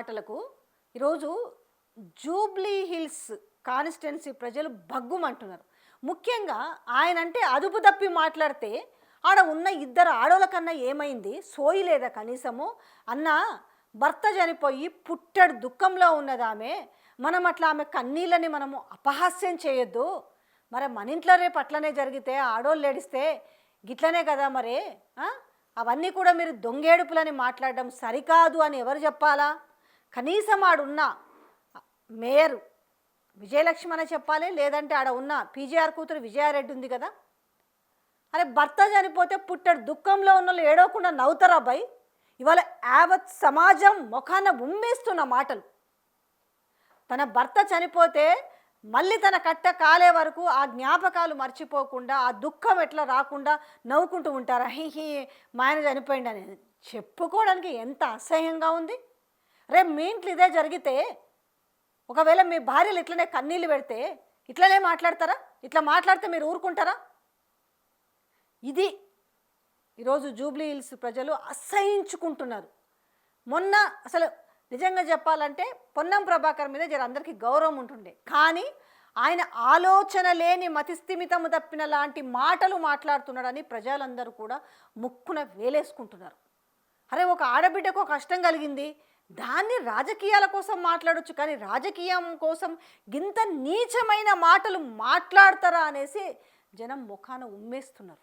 మాటలకు ఈరోజు Jubilee hills constituency ప్రజలు భగ్గుమంటున్నారు. ముఖ్యంగా ఆయన అంటే అదుపు తప్పి మాట్లాడితే ఆడ ఉన్న ఇద్దరు ఆడోళ్ళ కన్నా ఏమైంది? సోయి లేదా కనీసము? అన్న భర్త చనిపోయి పుట్టడు దుఃఖంలో ఉన్నదామె మనం అట్లా ఆమె కన్నీళ్ళని మనము అపహాస్యం చేయొద్దు. మరి మన ఇంట్లో రేపు అట్లనే జరిగితే ఆడోళ్ళు ఏడిస్తే గిట్లనే కదా మరి అవన్నీ కూడా మీరు దొంగేడుపులని మాట్లాడడం సరికాదు అని ఎవరు చెప్పాలా? కనీసం ఆడున్న మేయర్ విజయలక్ష్మి అనే చెప్పాలి లేదంటే ఆడ ఉన్న పీజీఆర్ కూతురు విజయారెడ్డి ఉంది కదా. అరే భర్త చనిపోతే పుట్టడు దుఃఖంలో ఉన్న వాళ్ళు ఏడవకుండా నవ్వుతారా అబ్బాయి. ఇవాళ యావత్ సమాజం ముఖాన ఉమ్మేస్తున్న మాటలు. తన భర్త చనిపోతే మళ్ళీ తన కట్ట కాలే వరకు ఆ జ్ఞాపకాలు మర్చిపోకుండా ఆ దుఃఖం ఎట్లా రాకుండా నవ్వుకుంటూ ఉంటారా? హీ హీ మా ఆయన చనిపోయింది అనేది చెప్పుకోవడానికి ఎంత అసహ్యంగా ఉంది. రేపు మీ ఇంట్లో ఇదే జరిగితే ఒకవేళ మీ భార్యలు ఇట్లనే కన్నీళ్ళు పెడితే ఇట్లనే మాట్లాడతారా? ఇట్లా మాట్లాడితే మీరు ఊరుకుంటారా? ఇది ఈరోజు జూబ్లీ హిల్స్ ప్రజలు అసహించుకుంటున్నారు. మొన్న అసలు నిజంగా చెప్పాలంటే పొన్నం ప్రభాకర్ మీద జర అందరికీ గౌరవం ఉంటుండే. కానీ ఆయన ఆలోచన లేని మతిస్థిమితము తప్పిన లాంటి మాటలు మాట్లాడుతున్నాడని ప్రజలందరూ కూడా ముక్కున వేలేసుకుంటున్నారు. అరే ఒక ఆడబిడ్డకు ఒక కష్టం కలిగింది. దాన్ని రాజకీయాల కోసం మాట్లాడొచ్చు కానీ రాజకీయం కోసం గింత నీచమైన మాటలు మాట్లాడతారా అనేసి జనం ముఖాన ఉమ్మేస్తున్నారు.